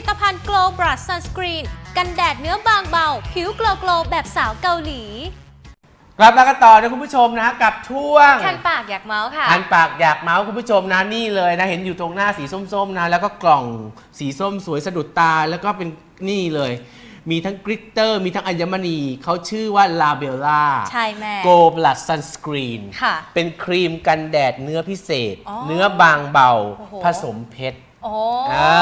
ลิตภัณฑ์ Glow Brush Sunscreen กันแดดเนื้อบางเบา ผิวโกลโกลแบบสาวเกาหลี กลับมากันต่อนะคุณผู้ชมนะกับช่วงคันปากอยากเมาส์ค่ะ คันปากอยากเมาส์คุณผู้ชมนะนี่เลยนะเห็นอยู่ตรงหน้าสีส้มๆนะแล้วก็กล่องสีส้มสวยสะดุดตาแล้วก็เป็นนี่เลย มีทั้งกริตเตอร์ มีทั้งอัญมณีเขาชื่อว่าลาเบลล่าใช่แม่ โกบลัดซันสกรีนค่ะเป็นครีมกันแดดเนื้อพิเศษ อ๋อเนื้อบางเบา โอ้โห ผสมเพชร โอ้อ่า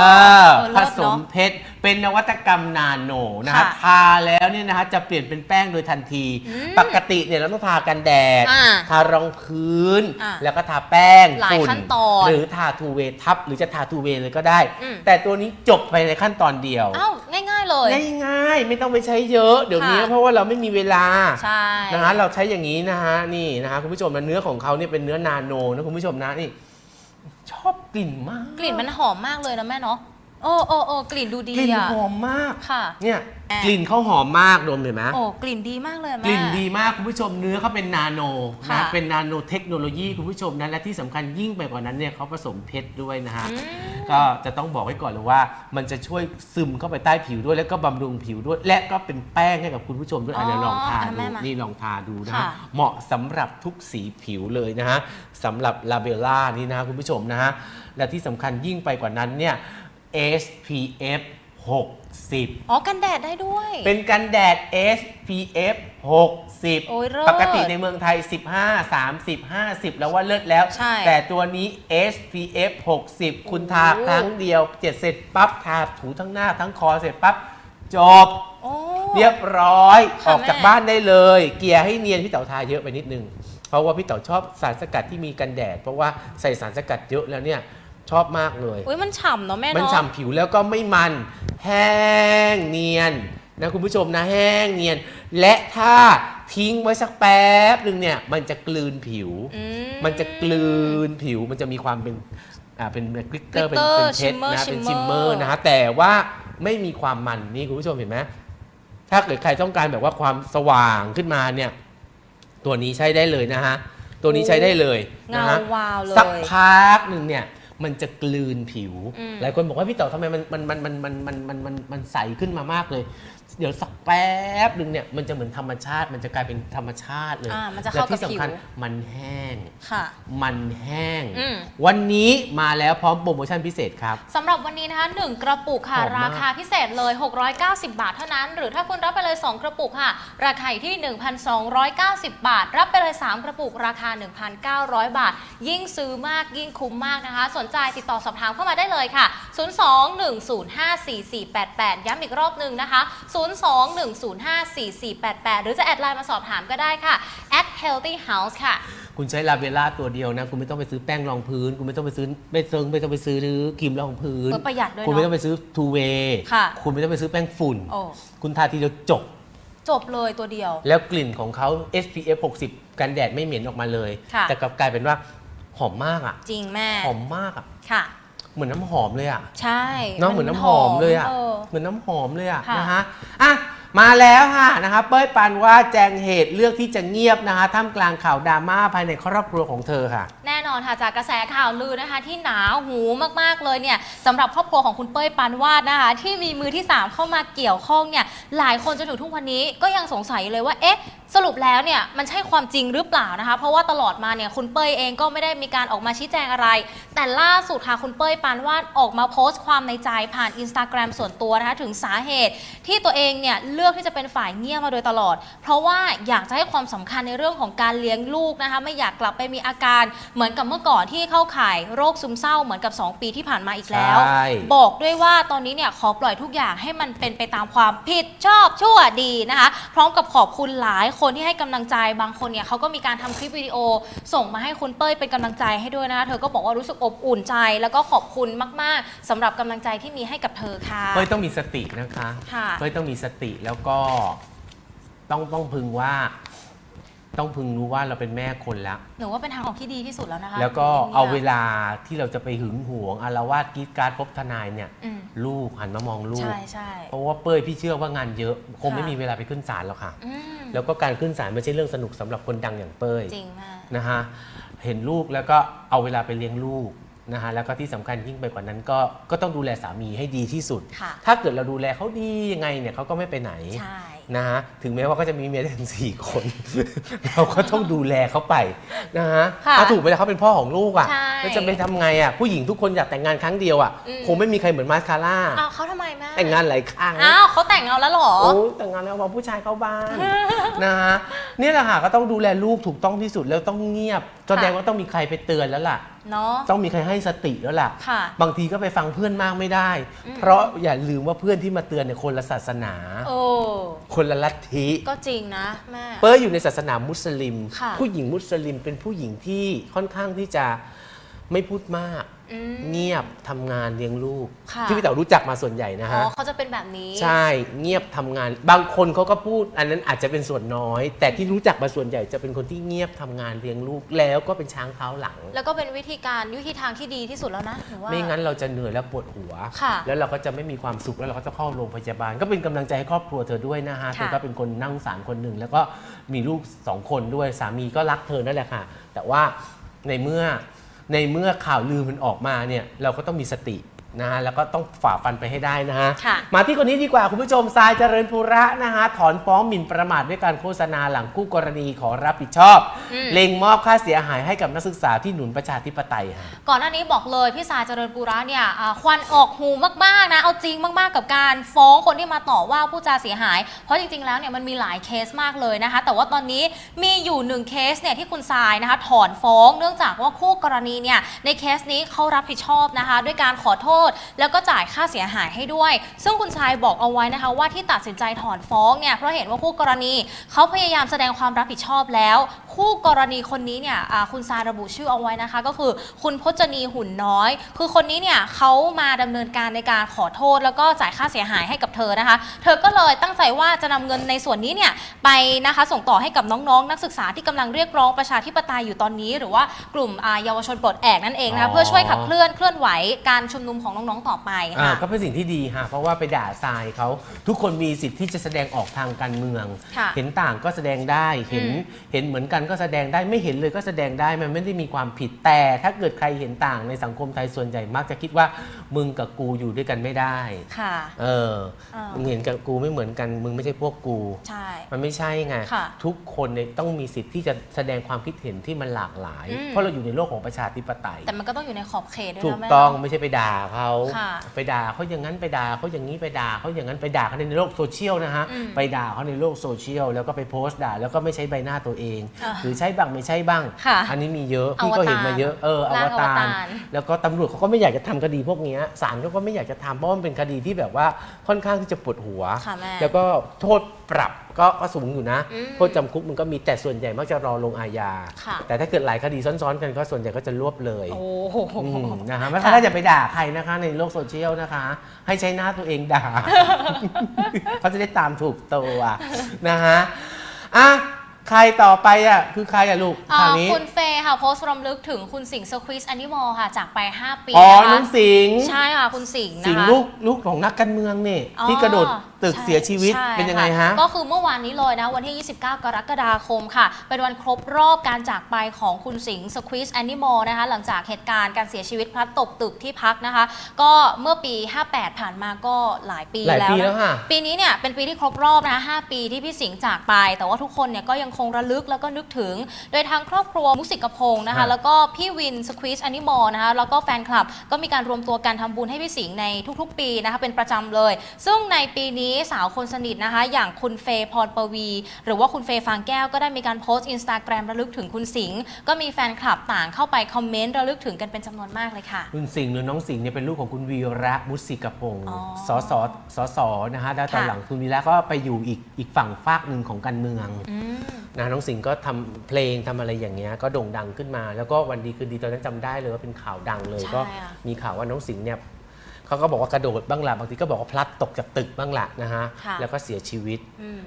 เออผเลิศสเนมอะเพชรเป็นนวัตกรรมนาโนนะฮะค่ะทาแล้วเนี่ยนะฮะจะเปลี่ยนเป็นแป้งโดยทันที อืมปกติเนี่ยเราต้องทากันแดด อ่าทารองพื้น อ่าแล้วก็ทาแป้งหลายฝุ่นขั้นตอนหรือทาทูเวทับ หรือจะทาทูเวเลยก็ได้ อืม แต่ตัวนี้จบไปในขั้นตอนเดียวเอ้าง่ายๆเลย ง่ายๆ ไม่ต้องไปใช้เยอะ เดี๋ยวนี้ค่ะ เพราะว่าเราไม่มีเวลา ใช่ นะฮะเราใช้อย่างนี้นะฮะนี่นะฮะคุณผู้ชมนะเนื้อของเขาเนี่ยเป็นเนื้อนาโนนะคุณผู้ชมนะนี่ ชอบกลิ่นมาก กลิ่นมันหอมมากเลยนะแม่เนาะ โอ้โอ้โอ้กลิ่นดูดีกลิ่นอะหอมมากค่ะ เนี่ยแอบกลิ่นเขาหอมมากดมเห็นไหม โอ้กลิ่นดีมากเลยแม่ กลิ่นดีมากคุณผู้ชมเนื้อเขาเป็นนาโนค่ะนะเป็นนาโนเทคโนโลยีคุณผู้ชมนะและที่สำคัญยิ่งไปกว่านั้นเนี่ยเขาผสมเพชรด้วยนะฮะ อืมก็จะต้องบอกไว้ก่อนเลยว่า มันจะช่วยซึมเข้าไปใต้ผิวด้วย แล้วก็บำรุงผิวด้วย และก็เป็นแป้งให้กับคุณผู้ชมด้วยอันนี้อ๋อลองทาอะดูแม่มานี่นี่ลองทาดูนะฮะค่ะ เหมาะสำหรับทุกสีผิวเลยนะฮะสำหรับลาเบลล่านี่นะคุณผู้ชมนะฮะและที่สำคัญยิ่งไปกว่านั้นเนี่ย SPF 60 อ๋อ กันแดดได้ด้วย เป็นกันแดด SPF 60 โอ้ยเลิศปกติในเมืองไทย 15 30 50 แล้วว่าเลิศแล้ว ใช่แต่ตัวนี้ SPF 60 คุณทาโอ้ครั้งเดียวเจ็ดเสร็จปั๊บ ทาถูทั้งหน้าทั้งคอเสร็จปั๊บ จบ โอ้ เรียบร้อยค่ะออกจากแม่ บ้านได้เลย เกลี่ยให้เนียนพี่เต๋าทาเยอะไปนิดนึง เพราะว่าพี่เต๋าชอบสารสกัดที่มีกันแดด เพราะว่าใส่สารสกัดเยอะแล้วเนี่ย ชอบมากเลย อุ้ยมันฉ่ำเนาะแม่มันเนาะฉ่ำผิวแล้วก็ไม่มัน แห้งเนียนนะคุณผู้ชมนะแห้งเนียน และถ้าทิ้งไว้สักแป๊บหนึ่งเนี่ยมันจะกลืนผิว อื มันจะกลืนผิวมันจะมีความเป็นอ่าเป็นกริตเตอร์เป็น glitter เป็นเพชร shimmer นะเป็น shimmer ชิมเมอร์นะฮะแต่ว่าไม่มีความมันนี่คุณผู้ชมเห็นไหมถ้าเกิดใครต้องการแบบว่าความสว่างขึ้นมาเนี่ยตัวนี้ใช้ได้เลยนะฮะตัวนี้ใช้ได้เลยนะฮะเงาวาวเลย สักพักหนึ่งเนี่ย มันจะกลืนผิวอืมหลายคนบอกว่าพี่เต๋อทำไมมันมันมันมันมันมันมันมันมันใสขึ้นมามากเลย เดี๋ยวสักแป๊บหนึ่งเนี่ยมันจะเหมือนธรรมชาติ มันจะกลายเป็นธรรมชาติเลยอ่ามันจะเข้ากับและที่สำคัญผิว มันแห้ง ค่ะ มันแห้ง อืม วันนี้มาแล้วพร้อมโปรโมชั่นพิเศษครับ สำหรับวันนี้นะคะ 1 กระปุกค่ะ หอมมาก ราคาพิเศษเลย 690 บาทเท่านั้น หรือถ้าคุณรับไปเลย 2 กระปุกค่ะ ราคาอยู่ที่ 1,290 บาท รับไปเลย 3 กระปุกราคา 1,900 บาท ยิ่งซื้อมากยิ่งคุ้มมากนะคะ สนใจติดต่อสอบถามเข้ามาได้เลยค่ะ 02-105-4488 ย้ำอีกรอบหนึ่งนะคะ 02-105-4488 หรือจะแอดไลน์มาสอบถามก็ได้ค่ะ at healthy house ค่ะ คุณใช้ลาเวล่าตัวเดียวนะ คุณไม่ต้องไปซื้อแป้งรองพื้น คุณไม่ต้องไปซื้อไม่เซิงไม่ต้องไปซื้อครีมรองพื้น เออประหยัดด้วยคุณไม่ต้องเนาะไปซื้อทูเวย์ค่ะคุณไม่ต้องไปซื้อแป้งฝุ่น โอ้ คุณทาทีเดียวจบ จบเลยตัวเดียว แล้วกลิ่นของเขา SPF 60 กันแดดไม่เหม็นออกมาเลย ค่ะ แต่กลับกลายเป็นว่าหอมมากอะ จริงแม่ หอมมากอะ ค่ะ เหมือนน้ำหอมเลยอะใช่เนาะเหมือนน้ำหอมเลยอะเออเหมือนน้ำหอมเลยอะค่ะนะฮะอะมาแล้วค่ะนะคะเป้ยปันว่าแจงเหตุเลือกที่จะเงียบนะคะท่ามกลางข่าวดราม่าภายในครอบครัวของเธอค่ะ แน่นอนค่ะจากกระแสข่าวลือนะคะ ที่หนาหูมากๆเลยเนี่ยสำหรับครอบครัวของคุณเป้ยปานวาดนะคะ ที่มีมือที่ 3 เข้ามาเกี่ยวข้องเนี่ยหลายคนจนถึงทุกวันนี้ก็ยังสงสัยอยู่เลยว่าเอ๊ะ สรุปแล้วเนี่ยมันใช่ความจริงหรือเปล่านะคะ เพราะว่าตลอดมาเนี่ยคุณเป้ยเองก็ไม่ได้มีการออกมาชี้แจงอะไร แต่ล่าสุดค่ะคุณเป้ยปานวาดออกมาโพสต์ความในใจผ่านอินสตาแกรมส่วนตัวนะคะถึงสาเหตุที่ตัวเองเนี่ยเลือกที่จะเป็นฝ่ายเงียบมาโดยตลอด เพราะว่าอยากจะให้ความสำคัญในเรื่องของการเลี้ยงลูกนะคะไม่อยากกลับไปมีอาการเหมือนกับเมื่อก่อนที่เข้าข่ายโรคซึมเศร้าเหมือนกับ 2 ปีที่ผ่านมาอีกแล้วใช่บอกด้วยว่าตอนนี้เนี่ยขอปล่อยทุกอย่างให้มันเป็นไปตามความผิดชอบชั่วดีนะคะพร้อมกับขอบคุณหลายคนที่ให้กำลังใจบางคนเนี่ยเขาก็มีการทำคลิปวิดีโอ ส่งมาให้คุณเป้ยเป็นกำลังใจให้ด้วยนะคะเธอก็บอกว่ารู้สึกอบอุ่นใจ แล้วก็ขอบคุณมากๆสำหรับกำลังใจที่มีให้กับเธอค่ะ เป้ยต้องมีสตินะคะค่ะ เป้ยต้องมีสติแล้วก็ต้องต้องพึงว่า ต้องพึงรู้ว่าเราเป็นแม่คนแล้ว หนูว่าเป็นทางออกที่ดีที่สุดแล้วนะคะแล้วก็นี่ยเอาเวลาที่เราจะไปหึงหวงอารวาสกรีดกรารพบทนายเนี่ย อืมลูกหันมามองลูก ใช่ใช่เพราะว่าเป้ยพี่เชื่อว่างานเยอะ คงค่ะไม่มีเวลาไปขึ้นศาลหรอกค่ะ อืมแล้วก็การขึ้นศาลไม่ใช่เรื่องสนุกสำหรับคนดังอย่างเป้ย จริงมาก นะฮะเห็นลูกแล้วก็เอาเวลาไปเลี้ยงลูกนะฮะแล้วก็ที่สำคัญยิ่งไปกว่านั้นก็ก็ต้องดูแลสามีให้ดีที่สุด ค่ะ ถ้าเกิดเราดูแลเขาดียังไงเนี่ยเขาก็ไม่ไปไหน ใช่ นะฮะถึงแม้ว่าก็จะมีเมียถึงสี่คน เราก็ต้องดูแลเขาไปนะฮะค่ะถ้าถูกไปแล้วเขาเป็นพ่อของลูกอะใช่แล้วจะไปทำไงอะผู้หญิงทุกคนอยากแต่งงานครั้งเดียวอะอืม คงไม่มีใครเหมือนมาสคาร่าอ้าวเขาทำไมแม่แต่งงานหลายครั้ง อ้าวเขาแต่งเอาแล้วเหรอ โอ้ยแต่งงานแล้วมาผู้ชายเข้าบ้าน นะฮะเนี่ยแหละค่ะก็ต้องดูแลลูกถูกต้องที่สุดแล้วต้องเงียบแสดงว่าต้องมีใครไปเตือนแล้วล่ะ เนาะ ต้องมีใครให้สติแล้วล่ะ ค่ะ บางทีก็ไปฟังเพื่อนมากไม่ได้ อืม เพราะอย่าลืมว่าเพื่อนที่มาเตือนเนี่ยคนละศาสนา โอ้ คนละลัทธิ ก็จริงนะแม่ เป้ยอยู่ในศาสนามุสลิม ค่ะ ผู้หญิงมุสลิมเป็นผู้หญิงที่ค่อนข้างที่จะ ไม่พูดมาก อืมเงียบทำงานเลี้ยงลูก ค่ะที่พี่เต๋อรู้จักมาส่วนใหญ่นะอ๋ฮะ อเขาจะเป็นแบบนี้ ใช่เงียบทำงาน บางคนเขาก็พูด อันนั้นอาจจะเป็นส่วนน้อย แต่ที่รู้จักมาส่วนใหญ่จะเป็นคนที่เงียบทำงานเลี้ยงลูกแล้วก็เป็นช้างเท้าหลัง แล้วก็เป็นวิธีการวิธีทางที่ดีที่สุดแล้วนะหนูว่า ไม่งั้นเราจะเหนื่อยและปวดหัว ค่ะ แล้วเราก็จะไม่มีความสุขแล้วเราก็จะเข้าโรงพยาบาล ก็เป็นกำลังใจให้ครอบครัวเธอด้วยนะฮะค่ะเธอก็เป็นคนนั่าสงสารคนหนึ่งแล้วก็มีลูกสองคนด้วยสามีก็รักเธอนั่นแหละค่ะ แต่ว่าในเมื่อ ในเมื่อข่าวลือมันออกมาเนี่ยเราก็ต้องมีสติ นะฮะแล้วก็ต้องฝ่าฟันไปให้ได้นะฮะค่ะ มาที่คนนี้ดีกว่าคุณผู้ชมทรายเจริญภูระนะฮะถอนฟ้องหมิ่นประมาทด้วยการโฆษณาหลังคู่กรณีขอรับผิดชอบอืมเล็งมอบค่าเสียหายให้กับนักศึกษาที่หนุนประชาธิปไตยฮะ ก่อนหน้านี้บอกเลยพี่สายเจริญปุระเนี่ยอ่าควันออกหูมากๆนะ เอาจริงมากๆกับการฟ้องคนที่มาต่อว่าผู้จาเสียหาย เพราะจริงๆแล้วเนี่ยมันมีหลายเคสมากเลยนะคะ แต่ว่าตอนนี้มีอยู่หนึ่งเคสเนี่ยที่คุณทรายนะคะถอนฟ้อง เนื่องจากว่าคู่กรณีเนี่ยในเคสนี้เขารับผิดชอบนะคะ ด้วยการขอโทษแล้วก็จ่ายค่าเสียหายให้ด้วย ซึ่งคุณชายบอกเอาไว้นะคะว่าที่ตัดสินใจถอนฟ้องเนี่ยเพราะเห็นว่าคู่กรณีเขาพยายามแสดงความรับผิดชอบแล้ว คู่กรณีคนนี้เนี่ยอ่าคุณทรายระบุชื่อเอาไว้นะคะ ก็คือคุณพจนีหุ่นน้อย คือคนนี้เนี่ยเขามาดำเนินการในการขอโทษ แล้วก็จ่ายค่าเสียหายให้กับเธอนะคะ เธอก็เลยตั้งใจว่าจะนำเงินในส่วนนี้เนี่ยไปนะคะส่งต่อให้กับน้องๆ นักศึกษาที่กำลังเรียกร้องประชาธิปไตยอยู่ตอนนี้ หรือว่ากลุ่มอ่าเยาวชนปลดแอกนั่นเองนะอ๋อคะเพื่อช่วยขับเคลื่อนเคลื่อนไหวการชุมนุมของน้องๆต่อไปอ่าค่ะก็เป็นสิ่งที่ดีฮะเพราะว่าไปด่าทรายเขาทุกคนมีสิทธิ์ที่จะแสดงออกทางการเมืองค่ะเห็นต่างก็แสดงได้เห็นอืมเห็นเหมือนกันก็แสดงได้ไม่เห็นเลยก็แสดงได้มันไม่ได้มีความผิดแต่ถ้าเกิดใครเห็นต่างในสังคมไทยส่วนใหญ่มักจะคิดว่ามึงกับกูอยู่ด้วยกันไม่ได้ค่ะ เอออ่ามึมึงเห็นกับกูไม่เหมือนกัน มึงไม่ใช่พวกกู ใช่ มันไม่ใช่ไง ค่ะทุกคนเนี่ยต้องมีสิทธิ์ที่จะแสดงความคิดเห็นที่มันหลากหลาย อืม เพราะเราอยู่ในโลกของประชาธิปไตย แต่มันก็ต้องอยู่ในขอบเขตด้วยถูกนะแม่ ต้องไม่ใช่ไปด่าเขาค่ะไปด่าเขาอย่างนั้นไปด่าเขาอย่างนี้ไปด่าเขาอย่างนั้นไปด่าเขาในโลกโซเชียลนะฮะอืมไปด่าเขาในโลกโซเชียลแล้วก็ไปโพสต์ด่าแล้วก็ไม่ใช้ใบหน้าตัวเองอ่าหรือใช้บ้างไม่ใช้บ้าง ค่ะอันนี้มีเยอะอวตารพี่ก็เห็นมาเยอะเอออร่างวตารอวตารแล้วก็ตำรวจเขาก็ไม่อยากจะทำคดีพวกเนี้ยศาลเขาก็ไม่อยากจะทำเพราะมันเป็นคดีที่แบบว่าค่อนข้างที่จะปวดหัว ค่ะแม่แล้วก็โทษปรับก็ก็สูงอยู่นะ อืมโทษจำคุกมันก็มีแต่ส่วนใหญ่มักจะรอลงอาญา ค่ะ แต่ถ้าเกิดหลายคดีซ้อนๆ กันก็ส่วนใหญ่ก็จะรวบเลยโอ้โห อืมนะคะไม่ค่อยจะไปด่าใครนะคะ ในโลกโซเชียลนะคะ ให้ใช้หน้าตัวเองด่า เขาจะได้ตามถูกตัวนะฮะอะ ใครต่อไปอะคือใครอะลูกอ่าคราวนี้คุณเฟย์ค่ะโพสต์รำลึกถึงคุณสิงห์สควิสแอนิมอลค่ะ จากไป 5 ปีอ๋อนะคะน้องสิงห์ใช่ค่ะ คุณสิงห์นะคะสิงห์ลูกลูกของนักการเมืองนี่อ๋อที่กระโดดตึกใช่เสียชีวิตใช่เป็นยังไงฮะ ก็คือเมื่อวานนี้เลยนะ วันที่ 29 กรกฎาคมค่ะ เป็นวันครบรอบการจากไปของคุณสิงห์สควิสแอนิมอลนะคะ หลังจากเหตุการณ์การเสียชีวิตพลัดตกตึกที่พักนะคะ ก็เมื่อปี 58 ผ่านมาก็หลายปีหลายแล้วปีนะแล้วค่ะปีนี้เนี่ยเป็นปีที่ครบรอบนะคะ5ปีที่พี่สิงห์จากไป แต่ว่าทุกคนเนี่ยก็ยังคงระลึกแล้วก็นึกถึง โดยทางครอบครัวมุกสิกพงศ์นะครัคะบแล้วก็พี่วินสควีสแอนิมอลนะคะ แล้วก็แฟนคลับ ก็มีการรวมตัวกันทำบุญให้พี่สิงห์ในทุกๆ ปีนะคะ เป็นประจำเลย ซึ่งในปีนี้สาวคนสนิทนะคะ อย่างคุณเฟย์พรปวี หรือว่าคุณเฟย์ฟางแก้ว ก็ได้มีการโพสต์อินสตาแกรมระลึกถึงคุณสิงห์ก็มีแฟนคลับต่างเข้าไปคอมเมนต์ระลึกถึงกันเป็นจำนวนมากเลยค่ะ คุณสิงห์หรือน้องสิงห์เนี่ยเป็นลูกของคุณวีระมุสิกพงศ์อ๋อสสสสนะฮะแล้วตอนค่ะ หลังคุณวีระก็ไปอยู่อีกอีกฝั่งฝากหนึ่งของการเมือง อืมนะน้องสิงห์ก็ทำเพลงทำอะไรอย่างเงี้ยก็โด่งดังขึ้นมา แล้วก็วันดีคืนดีตอนนั้นจำได้เลยว่าเป็นข่าวดังเลยใช่ก็ค่ะมีข่าวว่าน้องสิงห์เนี่ยเขาก็บอกว่ากระโดดบ้างละบางทีก็บอกว่าพลัดตกจากตึกบ้างละนะฮะค่ะแล้วก็เสียชีวิตอืม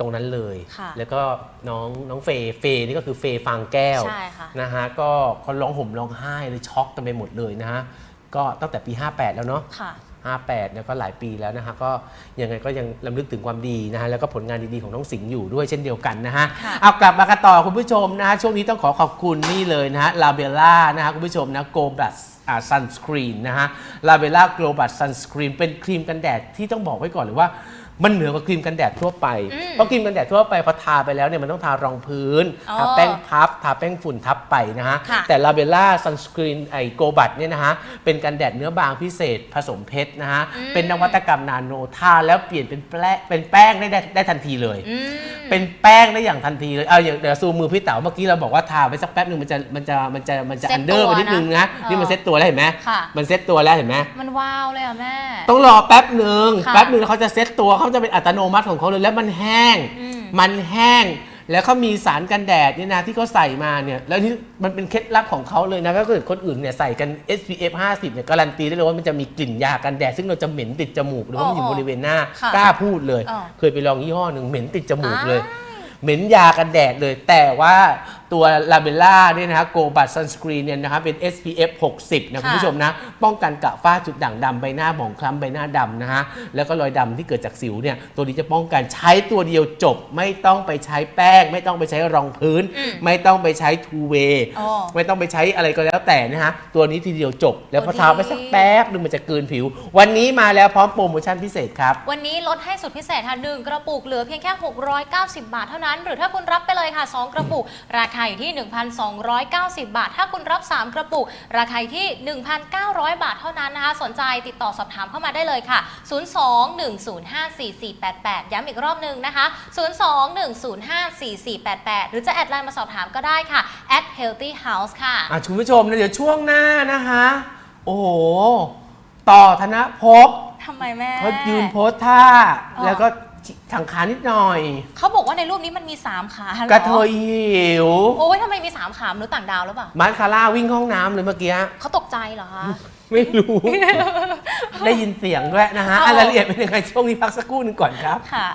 ตรงนั้นเลยค่ะแล้วก็น้องน้องเฟย์เฟย์นี่ก็คือเฟย์ฟางแก้วใช่ค่ะนะฮะก็เขาร้องห่มร้องไห้เลยช็อกกันไปหมดเลยนะฮะก็ตั้งแต่ปี 58 แล้วเนาะค่ะ 58แล้วก็หลายปีแล้วนะฮะก็ยังไงก็ยังลำลึกถึงความดีนะฮะแล้วก็ผลงานดีๆของน้องสิงห์อยู่ด้วยเช่นเดียวกันนะฮะค่ะเอากลับมากันต่อคุณผู้ชมนะฮะช่วงนี้ต้องขอขอบคุณนี่เลยนะฮะลาเบล่านะฮะคุณผู้ชมนะโกบัสอ่าซันสกรีนนะฮะลาเบล่าโกลบัสซันสกรีนเป็นครีมกันแดดที่ต้องบอกไว้ก่อนเลยว่า มันเหนือกว่าครีมกันแดดทั่วไป อืมเพราะครีมกันแดดทั่วไปพอทาไปแล้วเนี่ยมันต้องทารองพื้น อ๋อทาแป้งพับ ทาแป้งฝุ่นทับไปนะฮะ ค่ะแต่ลาเบล่าซันสกรีนไอโกบัตเนี่ยนะฮะ เป็นกันแดดเนื้อบางพิเศษผสมเพชรนะฮะ อืม เป็นนวัตกรรมนาโนทาแล้วเปลี่ยนเป็นแป้งเป็นแป้งได้ได้ได้ทันทีเลย อืม เป็นแป้งได้อย่างทันทีเลยเอาอย่างเดี๋ยวซูมมือพี่เต๋าเมื่อกี้เราบอกว่าทาไปสักแป๊บหนึ่งมันจะมันจะมันจะมันจะเซ็อัตนเดอร์ตัวไปนิดนึงนะนะเออนี่มันเซ็ตตัวแล้วเห็นไหมค่ะ มันเซ็ตตัวแล้วเห็นไหมมันว้าวเลยอะแม่ ต้องรอแป๊บหนึ่งค่ะ แป๊บหนึ่งแล้วเขาจะเซ็ตตัวเขาจะเป็นอัตโนมัติของเขาเลยแล้วมันแห้ง อืม มันแห้ง แล้วเขามีสารกันแดดเนี่ยนะที่เขาใส่มาเนี่ย แล้วนี่มันเป็นเคล็ดลับของเขาเลยนะก็คือคนอื่นเนี่ยใส่กัน SPF 50เนี่ยการันตีได้เลยว่ามันจะมีกลิ่นยากันแดด ซึ่งเราจะเหม็นติดจมูกหรือว่ามันอยู่อ๋อบริเวณหน้าค่ะกล้าพูดเลย อ๋อ เคยไปลองยี่ห้อหนึ่งเหม็นติดจมูกเลยอ้ายเหม็นยากันแดดเลย แต่ว่าตัวลาเบลล่าเนี่ยนะฮะโกบัตซันสกรีนเนี่ยนะครับเป็น SPF 60นะค่ะคุณผู้ชมนะ ป้องกันกระฝ้าจุดด่างดำใบหน้าหมองคล้ำใบหน้าดำนะฮะ แล้วก็รอยดำที่เกิดจากสิวเนี่ยตัวนี้จะป้องกันใช้ตัวเดียวจบ ไม่ต้องไปใช้แป้ง ไม่ต้องไปใช้รองพื้นอืมไม่ต้องไปใช้ทูเวย์อ๋อ ไม่ต้องไปใช้อะไรก็แล้วแต่นะฮะ ตัวนี้ทีเดียวจบ แล้วพอโอ้ดีทาไปสักแป๊บนึงมันจะเกินผิว วันนี้มาแล้วพร้อมโปรโมชั่นพิเศษครับ วันนี้ลดให้สุดพิเศษค่ะหนึ่งกระปุกเหลือเพียงแค่ 690 บาทเท่านั้น หรือถ้าคุณรับไปเลยค่ะ 2 กระปุก ราคาอยู่ที่ 1,290 บาท ถ้าคุณรับ 3 กระปุก ราคาอยู่ที่ 1,900 บาทเท่านั้นนะคะ สนใจติดต่อสอบถามเข้ามาได้เลยค่ะ 02-105-4488 ย้ำอีกรอบหนึ่งนะคะ 02-105-4488 หรือจะแอดไลน์มาสอบถามก็ได้ค่ะ at healthy house ค่ะ อะคุณผู้ชมนะเดี๋ยวช่วงหน้านะคะ โอ้โห ต่อธนภพทำไมแม่ เขายืนโพสท่าอ๋อแล้วก็ ขังขานิดหน่อย เขาบอกว่าในรูปนี้มันมี3ขาหรอกระเทยหิวโอ้ยทำไมมี3ขามนุษย์ต่างดาวหรือเปล่ามาร์คาร่าวิ่งเข้าห้องน้ำเลยเมื่อกี้ เขาตกใจเหรอคะ ไม่รู้ ได้ยินเสียงด้วยนะฮะเอา อะรายละเอียดเป็นยังไงช่วงนี้พักสักครู่หนึงก่อนครับ ค่ะ